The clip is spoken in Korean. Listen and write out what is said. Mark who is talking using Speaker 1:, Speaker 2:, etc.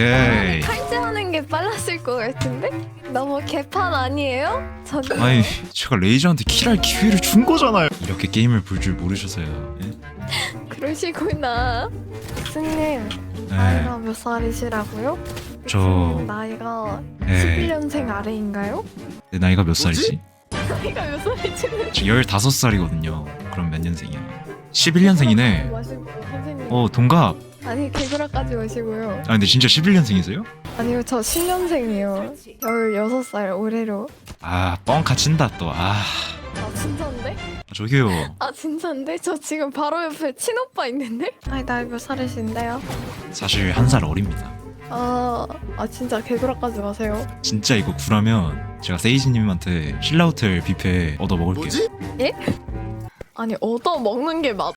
Speaker 1: 오케이.
Speaker 2: 칼질하는 게 빨랐을 것 같은데? 너무 개판 아니에요? 저는
Speaker 1: 아니 제가 레이저한테 킬할 기회를 준 거잖아요. 이렇게 게임을 볼 줄 모르셔서요. 예?
Speaker 2: 그러시구나. 스님
Speaker 1: 네.
Speaker 2: 나이가 몇 살이시라고요?
Speaker 1: 저
Speaker 2: 스님 나이가
Speaker 1: 네.
Speaker 2: 11년생 아래인가요?
Speaker 1: 내 나이가 몇 살이지?
Speaker 2: 나이가 몇 살이지?
Speaker 1: 저 15살이거든요. 그럼 몇 년생이야? 11년생이네.
Speaker 2: 마시고 선생님
Speaker 1: 어 동갑.
Speaker 2: 아니 개구라까지 마시고요
Speaker 1: 아 근데 진짜 11년생이세요?
Speaker 2: 아니요 저 10년생이에요 16살 올해로
Speaker 1: 아 뻥카 친다 또. 아
Speaker 2: 아 진짠데?
Speaker 1: 저기요.
Speaker 2: 아 진짠데? 저 지금 바로 옆에 친오빠 있는데? 아니 나이 몇 살이신데요?
Speaker 1: 사실 한 살 어립니다.
Speaker 2: 아, 아 진짜 개구라까지 마세요
Speaker 1: 진짜 이거 구라면 제가 세이지님한테 신라호텔 뷔페 얻어 먹을게요.
Speaker 2: 아니 얻어 먹는 게 맞,